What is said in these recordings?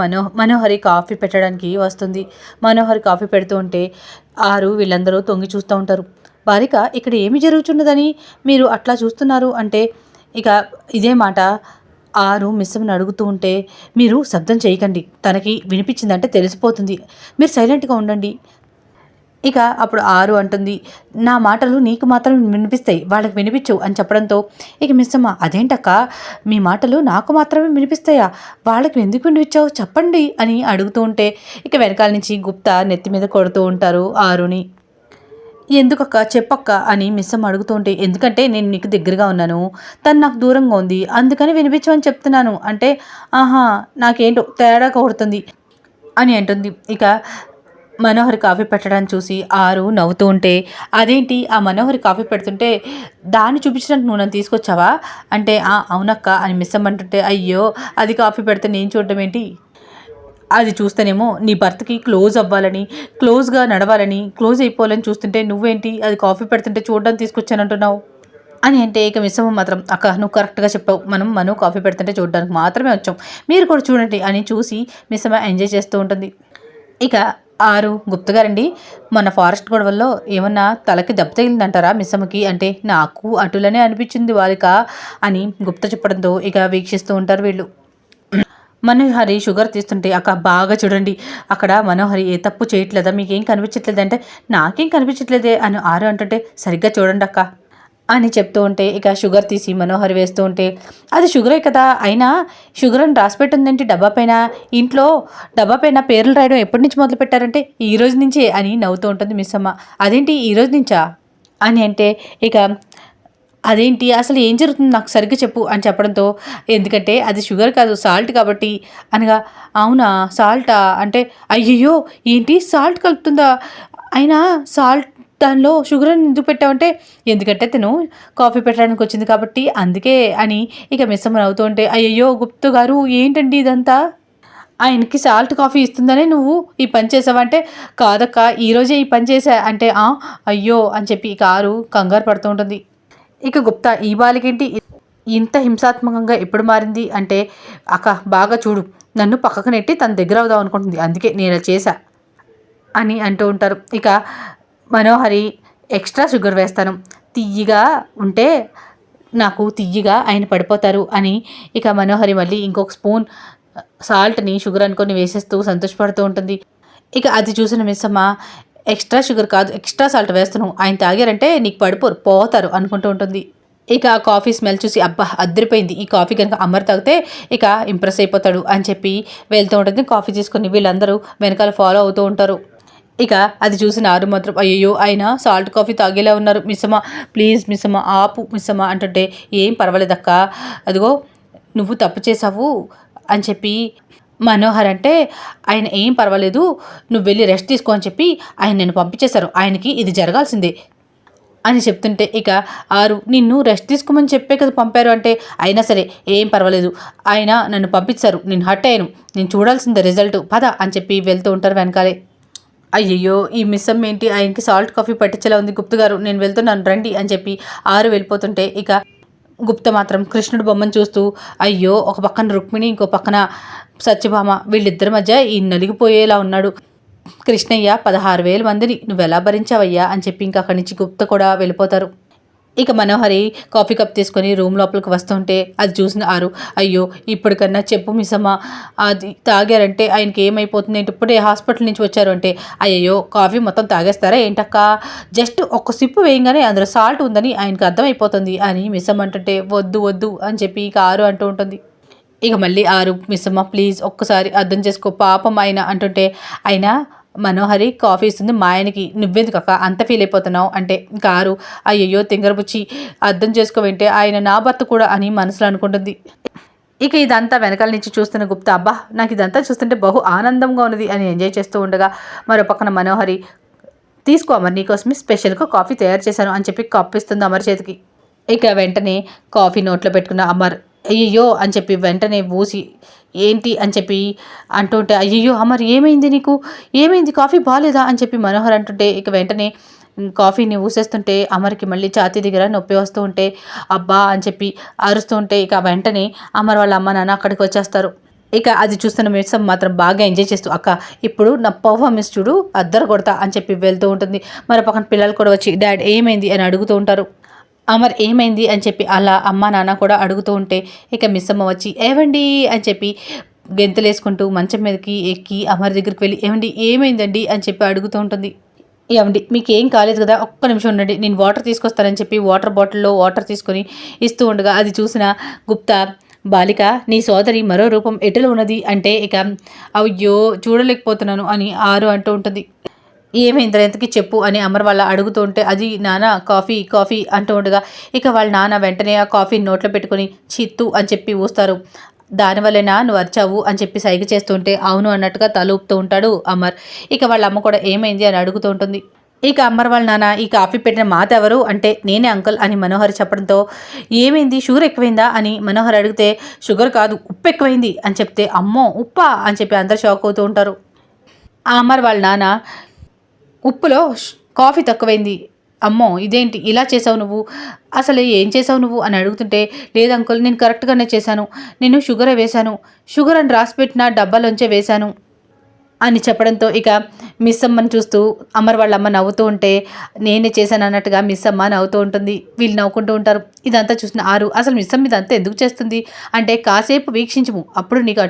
మనో మనోహరి coffee పెట్టడానికి వస్తుంది. మనోహరి coffee పెడుతూ ఉంటే ఆరు వీళ్ళందరూ తొంగి చూస్తూ ఉంటారు. బాలిక ఇక్కడ ఏమి జరుగుతున్నదని మీరు అట్లా చూస్తున్నారు? అంటే ఇక ఇదే మాట ఆరు మిస్సమ్ని అడుగుతూ ఉంటే మీరు శబ్దం చేయకండి. తనకి వినిపించిందంటే తెలిసిపోతుంది. మీరు సైలెంట్గా ఉండండి. ఇక అప్పుడు ఆరు అంటుంది నా మాటలు నీకు మాత్రం వినిపిస్తాయి వాళ్ళకి వినిపించు అని చెప్పడంతో ఇక మిస్సమ్మ అదేంటక్క? మీ మాటలు నాకు మాత్రమే వినిపిస్తాయా? వాళ్ళకి ఎందుకు వినిపించావు? చెప్పండి అని అడుగుతూ ఉంటే ఇక వెనకాల నుంచి గుప్తా నెత్తి మీద కొడుతూ ఉంటారు ఆరుని. ఎందుకక్క? చెప్పక్క అని మిస్సమ్మ అడుగుతూ ఉంటే ఎందుకంటే నేను నీకు దగ్గరగా ఉన్నాను తను నాకు దూరంగా ఉంది అందుకని వినిపించమని చెప్తున్నాను అంటే ఆహా నాకేంటో తేడా కొడుతుంది అని అంటుంది. ఇక మనోహర్ కాఫీ పెట్టడం చూసి ఆరు నవ్వుతూ ఉంటే అదేంటి? ఆ మనోహర్ కాఫీ పెడుతుంటే దాన్ని చూపించడానికి నువ్వు నన్ను తీసుకొచ్చావా? అంటే "ఆ, అవునక్క అని మిస్ అమ్మంటుంటే అయ్యో అది కాఫీ పెడితే నేను చూడటం ఏంటి? అది చూస్తేనేమో నీ భర్తకి క్లోజ్ అవ్వాలని క్లోజ్గా నడవాలని క్లోజ్ అయిపోవాలని చూస్తుంటే నువ్వేంటి? అది కాఫీ పెడుతుంటే చూడడానికి తీసుకొచ్చానంటున్నావు. అని అంటే ఇక మిస్సమ్మ మాత్రం అక్క నువ్వు కరెక్ట్గా చెప్పావు. మనం మనం కాఫీ పెడుతుంటే చూడడానికి మాత్రమే వచ్చాం. మీరు కూడా చూడండి అని చూసి మిస్సమ్మ ఎంజాయ్ చేస్తూ ఉంటుంది. ఇక ఆరు. గుప్త గారండి మన ఫారెస్ట్ గొడవల్లో ఏమన్నా తలకి దెబ్బ తగిలిందంటారా మిస్సమ్మకి? అంటే నాకు అటులనే అనిపించింది వారిక అని గుప్త చెప్పడంతో ఇక వీక్షిస్తూ ఉంటారు వీళ్ళు. మనోహరి షుగర్ తీస్తుంటే అక్క బాగా చూడండి అక్కడ మనోహరి ఏ తప్పు చేయట్లేదా? మీకేం కనిపించట్లేదంటే నాకేం కనిపించట్లేదే అని ఆరు అంటుంటే సరిగ్గా చూడండి అక్క అని చెప్తూ ఉంటే ఇక షుగర్ తీసి మనోహరి వేస్తూ ఉంటే అది షుగరే కదా. అయినా షుగర్ అని రాసిపెట్టుందేంటి డబ్బా పైన? ఇంట్లో డబ్బా పైన పేర్లు రాయడం ఎప్పటి నుంచి మొదలు పెట్టారంటే ఈ రోజు నుంచే అని నవ్వుతూ ఉంటుంది మిస్ అమ్మ అదేంటి ఈ రోజు నుంచా? అని అంటే ఇక అదేంటి? అసలు ఏం జరుగుతుంది? నాకు సరిగ్గా చెప్పు అని చెప్పడంతో ఎందుకంటే అది షుగర్ కాదు సాల్ట్ కాబట్టి అనగా అవునా సాల్టా? అంటే అయ్యయ్యో ఏంటి? సాల్ట్ కలుపుతుందా? అయినా సాల్ట్ దానిలో షుగర్ ఎందుకు పెట్టావంటే ఎందుకంటే తను కాఫీ పెట్టడానికి వచ్చింది కాబట్టి అందుకే అని ఇక మిస్సమ్మ నవ్వుతూ ఉంటే అయ్యయ్యో గుప్తు గారు ఏంటండి ఇదంతా? ఆయనకి సాల్ట్ కాఫీ ఇస్తుందనే నువ్వు ఈ పని చేసావంటే కాదక్క ఈరోజే ఈ పని చేసా అంటే "ఆ, అయ్యో అని చెప్పి కారు కంగారు పడుతూ ఉంటుంది. ఇక గుప్తా ఈ బాలికేంటి? ఇంత హింసాత్మకంగా ఎప్పుడు మారింది అంటే అక్క బాగా చూడు నన్ను పక్కకు నెట్టి తన దగ్గర అవుదాం అనుకుంటుంది అందుకే నేను చేశా అని అంటూ ఉంటారు. ఇక మనోహరి ఎక్స్ట్రా షుగర్ వేస్తాను. తియ్యగా ఉంటే నాకు తియ్యగా ఆయన పడిపోతారు అని ఇక మనోహరి మళ్ళీ ఇంకొక స్పూన్ సాల్ట్ని షుగర్ అనుకొని వేసేస్తూ సంతోషపడుతూ ఉంటుంది. ఇక అది చూసిన మిస్సమ్మ ఎక్స్ట్రా షుగర్ కాదు ఎక్స్ట్రా సాల్ట్ వేస్తాను ఆయన తాగారంటే నీకు పడిపోరు పోతారు అనుకుంటూ ఉంటుంది. ఇక ఆ కాఫీ స్మెల్ చూసి అబ్బా అద్దరిపోయింది ఈ కాఫీ కనుక అమ్మర్ తాగితే ఇక ఇంప్రెస్ అయిపోతాడు అని చెప్పి వెళ్తూ ఉంటుంది కాఫీ తీసుకొని. వీళ్ళందరూ వెనకాల ఫాలో అవుతూ ఉంటారు. ఇక అది చూసిన ఆరు మాత్రం అయ్యో ఆయన సాల్ట్ కాఫీ తాగేలా ఉన్నారు. మిస్సమ్మ ప్లీజ్ మిస్సమ్మ ఆపు మిస్సమ్మ అంటుంటే ఏం పర్వాలేదక్క. అదిగో నువ్వు తప్పు చేసావు అని చెప్పి మనోహర్ అంటే ఆయన ఏం పర్వాలేదు. నువ్వు వెళ్ళి రెస్ట్ తీసుకో అని చెప్పి ఆయన నేను పంపించేశారు. ఆయనకి ఇది జరగాల్సిందే అని చెప్తుంటే ఇక ఆరు నిన్ను రెస్ట్ తీసుకోమని చెప్పే కదా పంపారు అంటే అయినా సరే ఏం పర్వాలేదు. ఆయన నన్ను పంపించారు. నేను హట్ అయ్యాను. నేను చూడాల్సిందే రిజల్ట్. పద అని చెప్పి వెళ్తూ ఉంటారు వెనకాలే. అయ్యయ్యో ఈ మిస్సమ్ ఏంటి? ఆయనకి సాల్ట్ కాఫీ పట్టించేలా ఉంది. గుప్త గారు నేను వెళ్తున్నాను రండి అని చెప్పి ఆరు వెళ్ళిపోతుంటే ఇక గుప్త మాత్రం కృష్ణుడు బొమ్మను చూస్తూ అయ్యో ఒక పక్కన రుక్మిణి ఇంకో పక్కన సత్యభామ వీళ్ళిద్దరి మధ్య ఈ నలిగిపోయేలా ఉన్నాడు. కృష్ణయ్య పదహారు వేల మందిని నువ్వు ఎలా భరించావయ్యా? అని చెప్పి ఇంకా అక్కడి నుంచి గుప్త కూడా వెళ్ళిపోతారు. ఇక మనోహరి కాఫీ కప్ తీసుకొని రూమ్ లోపలికి వస్తుంటే అది చూసిన ఆరు అయ్యో ఇప్పటికన్నా చెప్పు మిసమ్మ అది తాగారంటే ఆయనకి ఏమైపోతుంది? ఏంటి? ఇప్పుడే హాస్పిటల్ నుంచి వచ్చారు అంటే అయ్యో కాఫీ మొత్తం తాగేస్తారా ఏంటక్క? జస్ట్ ఒక సిప్పు వేయంగానే అందులో సాల్ట్ ఉందని ఆయనకి అర్థమైపోతుంది అని మిసమ్మ అంటుంటే వద్దు వద్దు అని చెప్పి ఇక ఆరు అంటూ ఉంటుంది. ఇక మళ్ళీ ఆరు మిస్సమ్మ ప్లీజ్ ఒక్కసారి అర్థం చేసుకో పాపం ఆయన అంటుంటే అయినా మనోహరి కాఫీ ఇస్తుంది. మా ఆయనకి నువ్వెందుకు అక్క అంత ఫీల్ అయిపోతున్నావు? అంటే కారు. అయ్యయ్యో తింగరపుచ్చి అర్థం చేసుకోవేంటే ఆయన నా భర్త కూడా అని మనసులో అనుకుంటుంది. ఇక ఇదంతా వెనకాల నుంచి చూస్తున్న గుప్తా అబ్బా నాకు ఇదంతా చూస్తుంటే బహు ఆనందంగా ఉన్నది అని ఎంజాయ్ చేస్తూ ఉండగా మరో పక్కన మనోహరి తీసుకో అమర్ నీకోసమే స్పెషల్గా కాఫీ తయారు చేశాను అని చెప్పి కప్పిస్తుంది అమర్ చేతికి. ఇక వెంటనే కాఫీ నోట్లో పెట్టుకున్న అమర్ అయ్యయ్యో అని చెప్పి వెంటనే ఊసి ఏంటి? అని చెప్పి అంటుంటే అయ్యయ్యో అమర్ ఏమైంది నీకు? ఏమైంది? కాఫీ బాగాలేదా అని చెప్పి మనోహర్ అంటుంటే ఇక వెంటనే కాఫీని ఊసేస్తుంటే అమర్కి మళ్ళీ ఛాతీ దగ్గర నొప్పి వస్తూ ఉంటే అబ్బా అని చెప్పి అరుస్తూ ఉంటే ఇక వెంటనే అమర్ వాళ్ళ అమ్మ నాన్న అక్కడికి వచ్చేస్తారు. ఇక అది చూస్తున్న మిస్సమ్ మాత్రం బాగా ఎంజాయ్ చేస్తూ అక్క ఇప్పుడు నా పర్ఫార్మెన్స్ చూడు అద్దరు కొడతా అని చెప్పి వెళ్తూ ఉంటుంది. మరో పక్కన పిల్లలు కూడా వచ్చి డాడ్ ఏమైంది? అని అడుగుతూ ఉంటారు. అమర్ ఏమైంది అని చెప్పి అలా అమ్మ నాన్న కూడా అడుగుతూ ఉంటే ఇక మిస్ అమ్మ వచ్చి ఏవండి? అని చెప్పి గెంతులేసుకుంటూ మంచం మీదకి ఎక్కి అమర్ దగ్గరికి వెళ్ళి ఏమండి ఏమైందండి? అని చెప్పి అడుగుతూ ఉంటుంది. ఏమండి మీకు ఏం కాలేదు కదా ఒక్క నిమిషం ఉండండి నేను వాటర్ తీసుకొస్తానని చెప్పి వాటర్ బాటిల్లో వాటర్ తీసుకొని ఇస్తూ ఉండగా అది చూసిన గుప్తా బాలిక నీ సోదరి మరో రూపం ఎటులో ఉన్నది? అంటే ఇక అయ్యో చూడలేకపోతున్నాను అని ఆరు అంటూ ఉంటుంది. ఏమైందిరా ఎంతకి చెప్పు అని అమర్ వాళ్ళ అడుగుతూ ఉంటే అది నాన్న కాఫీ కాఫీ అంటూ ఉండగా ఇక వాళ్ళ నాన్న వెంటనే ఆ కాఫీ నోట్లో పెట్టుకొని చిత్తు అని చెప్పి ఊస్తారు. దానివల్లనా నువ్వు అరిచావు అని చెప్పి సైగ చేస్తుంటే అవును అన్నట్టుగా తలూపుతూ ఉంటాడు అమర్. ఇక వాళ్ళ అమ్మ కూడా ఏమైంది అని అడుగుతూ ఉంటుంది. ఇక అమ్మర్ వాళ్ళ నాన్న ఈ కాఫీ పెట్టిన మాత ఎవరు? అంటే నేనే అంకుల్ అని మనోహర్ చెప్పడంతో ఏమైంది షుగర్ ఎక్కువైందా? అని మనోహర్ అడిగితే షుగర్ కాదు ఉప్పు ఎక్కువైంది అని చెప్తే అమ్మో ఉప్పా అని చెప్పి అందరు షాక్ అవుతూ ఉంటారు. అమర్ అమ్మర్ వాళ్ళ నాన్న ఉప్పులో కాఫీ తక్కువైంది. అమ్మో ఇదేంటి? ఇలా చేసావు నువ్వు? అసలు ఏం చేసావు నువ్వు? అని అడుగుతుంటే లేదు అంకుల్ నేను కరెక్ట్గానే చేశాను. నేను షుగరే వేశాను. షుగర్ అని రాసి పెట్టిన డబ్బాలోంచే వేశాను. అని చెప్పడంతో ఇక మిస్ అమ్మని చూస్తూ అమ్మర్ వాళ్ళ అమ్మ నవ్వుతూ ఉంటే నేనే చేశాను అన్నట్టుగా మిస్ అమ్మ నవ్వుతూ ఉంటుంది. వీళ్ళు నవ్వుకుంటూ ఉంటారు. ఇదంతా చూసిన ఆరు అసలు మిస్ అమ్మ ఇదంతా ఎందుకు చేస్తుంది? అంటే కాసేపు వీక్షించము అప్పుడు నీకు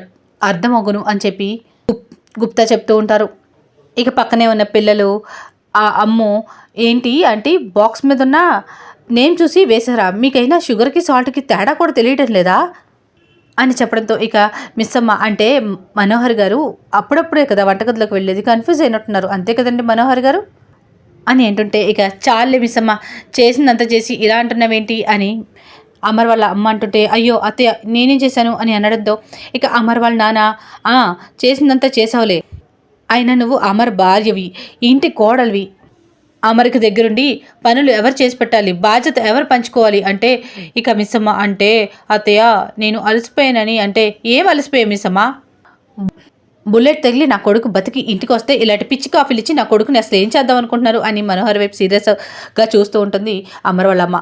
అర్థమవును అని చెప్పి గుప్- గుప్తా చెప్తూ ఉంటారు. ఇక పక్కనే ఉన్న పిల్లలు ఆ అమ్ము ఏంటి అంటే బాక్స్ మీద ఉన్న నేమ్ చూసి వేసారా మీకైనా షుగర్కి సాల్ట్కి తేడా కూడా తెలియటం లేదా? అని చెప్పడంతో ఇక మిస్ అమ్మ అంటే మనోహర్ గారు అప్పుడప్పుడే కదా వంటగదిలోకి వెళ్ళేది కన్ఫ్యూజ్ అయినట్టున్నారు. అంతే కదండి మనోహర్ గారు? అని ఏంటంటే ఇక చాలే మిస్ అమ్మ చేసిందంతా చేసి ఇలా అంటున్నావేంటి అని అమర్ వాళ్ళ అమ్మ అంటుంటే అయ్యో అత్తయ్య నేనేం చేశాను అని అనడంతో ఇక అమర్ వాళ్ళ నాన్న చేసిందంతా చేసావులే. అయినా నువ్వు అమర్ భార్యవి ఇంటి కోడలివి. అమరికి దగ్గరుండి పనులు ఎవరు చేసి పెట్టాలి బాధ్యత ఎవరు పంచుకోవాలి అంటే ఇక మిస్సమ్మ అంటే అత్తయ్య నేను అలసిపోయానని అంటే ఏం అలసిపోయా మిస్సమ్మ? బుల్లెట్ తగిలి నా కొడుకు బతికి ఇంటికి వస్తే ఇలాంటి పిచ్చి కాఫీలు ఇచ్చి నా కొడుకుని అసలు ఏం చేద్దాం అనుకుంటున్నారు అని మనోహర్ వైపు సీరియస్గా చూస్తూ ఉంటుంది అమర్ వాళ్ళమ్మ.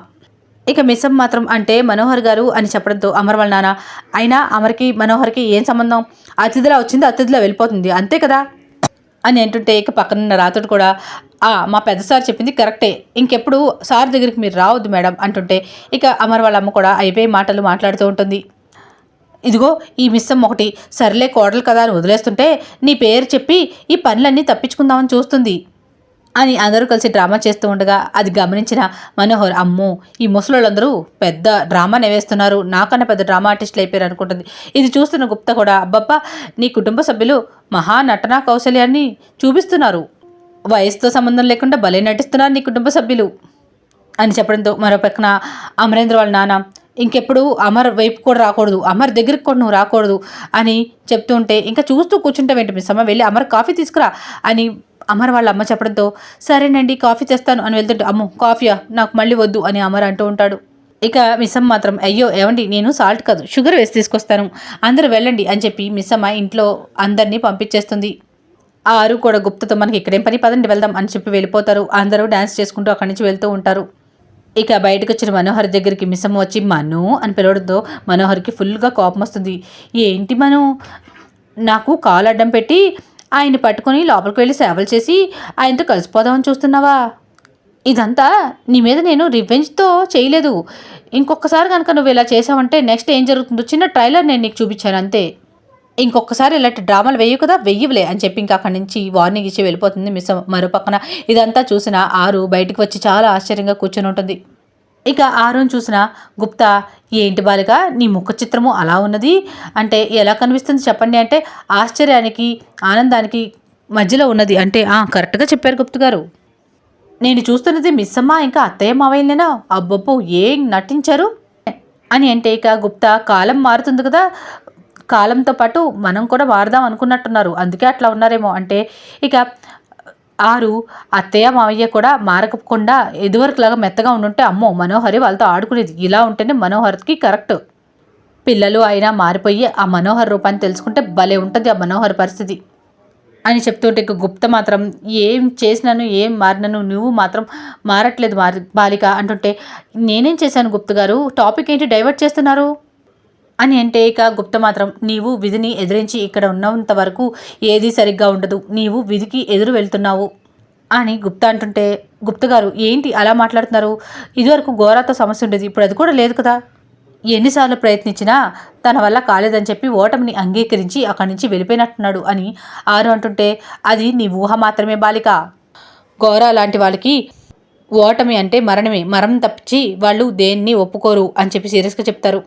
ఇక మిస్సమ్మ మాత్రం అంటే మనోహర్ గారు అని చెప్పడంతో అమర్ వాళ్ళ నాన్న అయినా అమర్కి మనోహర్కి ఏం సంబంధం? అతిథిలా వచ్చింది అతిథిలా వెళ్ళిపోతుంది అంతే కదా? అని అంటుంటే ఇక పక్కనున్న రాతుడు కూడా "ఆ, మా పెద్ద సార్ చెప్పింది కరెక్టే. ఇంకెప్పుడు సార్ దగ్గరికి మీరు రావద్దు మేడం అంటుంటే ఇక అమర్ వాళ్ళ అమ్మ కూడా అయిపోయి మాటలు మాట్లాడుతూ ఉంటుంది. ఇదిగో ఈ మిస్సం ఒకటి సర్లే కోడలు కదా అని వదిలేస్తుంటే నీ పేరు చెప్పి ఈ పనులన్నీ తప్పించుకుందామని చూస్తుంది. అని అందరూ కలిసి డ్రామా చేస్తూ ఉండగా అది గమనించిన మనోహర్ అమ్మో ఈ ముసలోళ్ళందరూ పెద్ద డ్రామానే వేస్తున్నారు నాకన్నా పెద్ద డ్రామా ఆర్టిస్టులు అయిపోయారు అనుకుంటుంది. ఇది చూస్తున్న గుప్త కూడా అబ్బబ్బా నీ కుటుంబ సభ్యులు మహా నటనా కౌశల్యాన్ని చూపిస్తున్నారు. వయసుతో సంబంధం లేకుండా భలే నటిస్తున్నారు నీ కుటుంబ సభ్యులు అని చెప్పడంతో మరో పక్కన అమరేంద్ర వాళ్ళ నాన్న ఇంకెప్పుడు అమర్ వైపు కూడా రాకూడదు అమర్ దగ్గరికి కూడా నువ్వు రాకూడదు అని చెప్తూ ఉంటే ఇంకా చూస్తూ కూర్చుంటావేంటి మిస్ అమ్మ వెళ్ళి అమర్ కాఫీ తీసుకురా అని అమర్ వాళ్ళ అమ్మ చెప్పడంతో సరేనండి కాఫీ తెస్తాను అని వెళ్తుంటే అమ్ము కాఫీయా? నాకు మళ్ళీ వద్దు అని అమర్ అంటూ ఉంటాడు. ఇక మిస్సమ్మ మాత్రం అయ్యో ఏమండి నేను సాల్ట్ కాదు షుగర్ వేసి తీసుకొస్తాను. అందరూ వెళ్ళండి అని చెప్పి మిస్సమ్మ ఇంట్లో అందరినీ పంపించేస్తుంది. ఆ ఆరు కూడా గుప్తతో మనకి ఇక్కడేం పని? పదండి వెళ్దాం అని చెప్పి వెళ్ళిపోతారు. అందరూ డ్యాన్స్ చేసుకుంటూ అక్కడి నుంచి వెళ్తూ ఉంటారు. ఇక బయటకు వచ్చిన మనోహర్ దగ్గరికి మిస్సమ్మ వచ్చి మను అని పిలవడంతో మనోహర్కి ఫుల్గా కోపం వస్తుంది. ఏంటి మను? నాకు కాలు అడ్డం పెట్టి ఆయన పట్టుకొని లోపలికి వెళ్ళి సేవలు చేసి ఆయనతో కలిసిపోదామని చూస్తున్నావా? ఇదంతా నీ మీద నేను రివెంజ్తో చేయలేదు. ఇంకొకసారి కనుక నువ్వు ఇలా చేసావంటే నెక్స్ట్ ఏం జరుగుతుందో చిన్న ట్రైలర్ నేను నీకు చూపించాను అంతే. ఇంకొకసారి ఇలాంటి డ్రామాలు వెయ్యి కదా వెయ్యవులే అని చెప్పి ఇంకా అక్కడి నుంచి వార్నింగ్ ఇచ్చి వెళ్ళిపోతుంది మిస్ మరో పక్కన ఇదంతా చూసిన ఆరు బయటికి వచ్చి చాలా ఆశ్చర్యంగా కూర్చొని ఉంటుంది. ఇక ఆరుని చూసిన గుప్తా ఏంటి బాలిక నీ ముఖ చిత్రము అలా ఉన్నది? అంటే ఎలా కనిపిస్తుంది చెప్పండి? అంటే ఆశ్చర్యానికి ఆనందానికి మధ్యలో ఉన్నది. అంటే "ఆ, కరెక్ట్గా చెప్పారు గుప్త గారు. నేను చూస్తున్నది మిస్సమ్మ ఇంకా అత్తయ్య మావయ్యలేనా? అబ్బబ్బో ఏం నటించారు? అని అంటే ఇక గుప్తా కాలం మారుతుంది కదా. కాలంతో పాటు మనం కూడా మారుదాం అనుకున్నట్టున్నారు. అందుకే అట్లా ఉన్నారేమో. అంటే ఇక ఆరు అత్తయ్య మావయ్య కూడా మారకుండా ఎదువరకులాగా మెత్తగా ఉండుంటే అమ్మో మనోహరి వాళ్ళతో ఆడుకునేది ఇలా ఉంటేనే మనోహర్కి కరెక్ట్. పిల్లలు అయినా మారిపోయి ఆ మనోహర్ రూపాన్ని తెలుసుకుంటే భలే ఉంటుంది ఆ మనోహర్ పరిస్థితి అని చెప్తుంటే గుప్త మాత్రం ఏం చేసినాను ఏం మారినాను నువ్వు మాత్రం మారట్లేదు మారి బాలిక అంటుంటే నేనేం చేశాను గుప్త గారు? టాపిక్ ఏంటి? డైవర్ట్ చేస్తున్నారు? అని అంటే ఇక గుప్త మాత్రం నీవు విధిని ఎదిరించి ఇక్కడ ఉన్నంత వరకు ఏది సరిగ్గా ఉండదు. నీవు విధికి ఎదురు వెళ్తున్నావు అని గుప్త అంటుంటే గుప్త గారు ఏంటి అలా మాట్లాడుతున్నారు? ఇదివరకు ఘోరాతో సమస్య ఉండేది ఇప్పుడు అది కూడా లేదు కదా. ఎన్నిసార్లు ప్రయత్నించినా తన వల్ల కాలేదని చెప్పి ఓటమిని అంగీకరించి అక్కడి నుంచి వెళ్ళిపోయినట్టున్నాడు అని ఆరు అంటుంటే అది నీ ఊహ మాత్రమే బాలిక. ఘోర లాంటి వాళ్ళకి ఓటమి అంటే మరణమే. మరణం తప్పించి వాళ్ళు దేన్ని ఒప్పుకోరు అని చెప్పి సీరియస్గా చెప్తారు.